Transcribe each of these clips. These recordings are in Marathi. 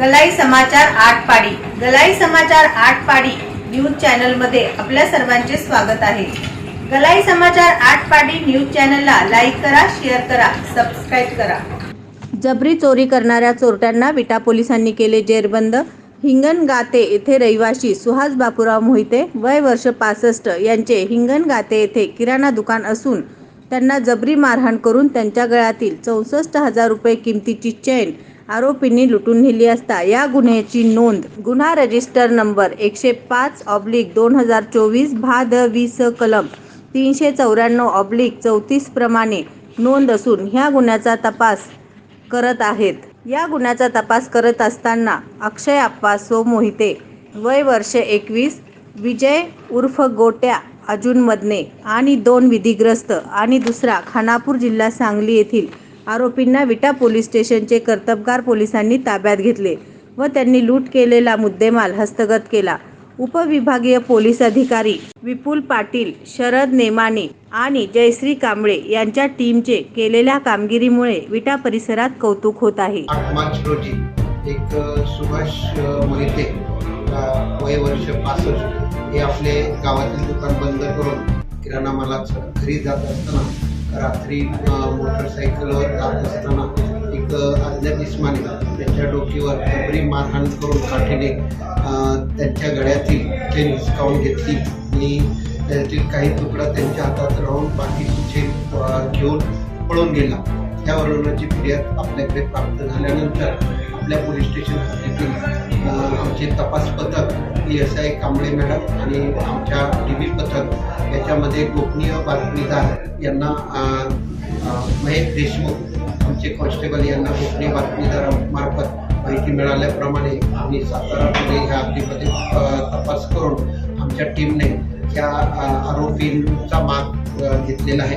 गलाई समाचार आठ पाडी गलाई समाचार आटपाडी न्यूज चॅनलमध्ये आपल्या सर्वांचे स्वागत आहे. गलाई समाचार आठ पाडी न्यूज चॅनलला लाईक करा शेअर करा सबस्क्राईब करा. जबरी चोरी करणाऱ्या चोरट्यांना विटा पोलिसांनी केले जेरबंद. हिंगणगाते येथे रहिवाशी सुहास बापूराव मोहिते वय वर्ष पासष्ट यांचे हिंगणगाते येथे किराणा दुकान असून त्यांना जबरी मारहाण करून त्यांच्या गळ्यातील चौसष्ट हजार रुपये किमतीची चेन आरोपींनी लुटून नेली असता या गुन्ह्याची नोंद. गुन्हा रजिस्टर नंबर एकशे पाच ऑब्लिक दोन हजार चोवीस भा द वीस कलम तीनशे चौऱ्याण्णव ऑब्लिक चौतीस प्रमाणे नोंद असून ह्या गुन्ह्याचा तपास करत आहेत. या गुन्ह्याचा तपास करत असताना अक्षय आप्पा सो मोहिते वय वर्ष एकवीस विजय उर्फ गोट्या अजून मदने आणि दोन विधिग्रस्त आणि दुसरा खानापूर जिल्हा सांगली येथील आरोपींना विटा पोलीस स्टेशनचे कर्तबगार पोलिसांनी ताब्यात घेतले व त्यांनी लूट केलेला मुद्देमाल हस्तगत केला. उपविभागीय पोलीस अधिकारी विपुल पाटील शरद नेमाने आणि जयश्री कांबळे यांच्या टीमचे केलेल्या कामगिरीमुळे विटा परिसरात कौतुक होत आहे. आठ मार्च रोजी एक सुभाष मोहिते वय वर्ष पासष्ट हे आपले गावातील दुकान बंद करून किराणा मालाचं घरी जात असताना रात्री मोटरसायकल असताना एक अ, अज्ञात इस्माने त्यांच्या डोकीवर जबरी मारहाण करून काठीने त्यांच्या गळ्यातील चेन हिसकावून घेतली आणि त्यातील काही तुकडा त्यांच्या हातात राहून बाकीची चेन घेऊन पळून गेला. त्या वर्णनाची फिर्याद आपल्याकडे प्राप्त झाल्यानंतर आपल्या पोलीस स्टेशन हद्दीतील आमचे तपास पथक P S I Kamble madam आणि आमच्या टी व्ही पथक याच्यामध्ये गोपनीय बातमीदार यांना महेश देशमुख आमचे कॉन्स्टेबल यांना गोपनीय बातमीदारामार्फत माहिती मिळाल्याप्रमाणे आम्ही सातारा पुणे ह्या हद्दीमध्ये तपास करून आमच्या टीमने त्या आरोपींचा माग घेतलेला आहे.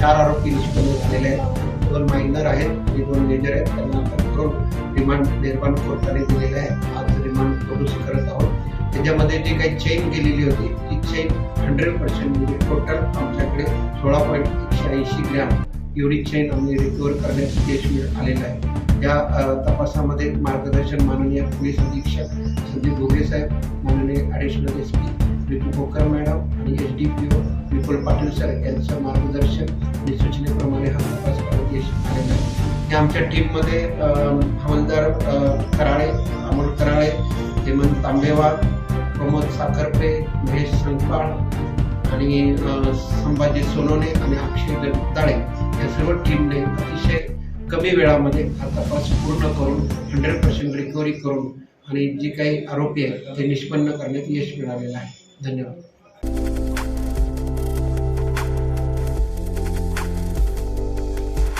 चार आरोपी निष्पन्न झालेले आहेत. दोन मायनर आहेत आणि दोन मेजर आहेत. त्यांना अटक करून रिमांड निर्माण कोर्टाने दिलेले आहे. आज रिमांड दुरुस्त करत आहोत. त्याच्यामध्ये जी काही चेन गेलेली होती ती चेन हंड्रेड पर्सेंट म्हणजे टोटल आमच्याकडे सोळा पॉईंट एकशे ऐंशी ग्रॅम एवढी चेन आम्ही रिकवर करण्यास यश आलेला आलेलं आहे. या तपासामध्ये मार्गदर्शन माननीय पोलीस अधीक्षक संदीप घोगरे साहेब माननीय additional S P Ritu Bhokar madam आणि S D P O Vipul Patil sir यांचं मार्गदर्शन आणि सूचनेप्रमाणे हा तपास यश आलेला आहे. या आमच्या टीममध्ये अम, हवालदार कराळे अमोल कराळे हेमंत तांबेवार प्रमोद साखरपे महेश संकपाळ आणि संभाजी सोनवणे आणि अक्षय दाळे या सर्व टीमने अतिशय कमी वेळामध्ये हा तपास पूर्ण करून हंड्रेड पर्सेंट रिकव्हरी करून आणि जे काही आरोपी आहेत ते निष्पन्न करण्यात यश मिळालेलं आहे. धन्यवाद.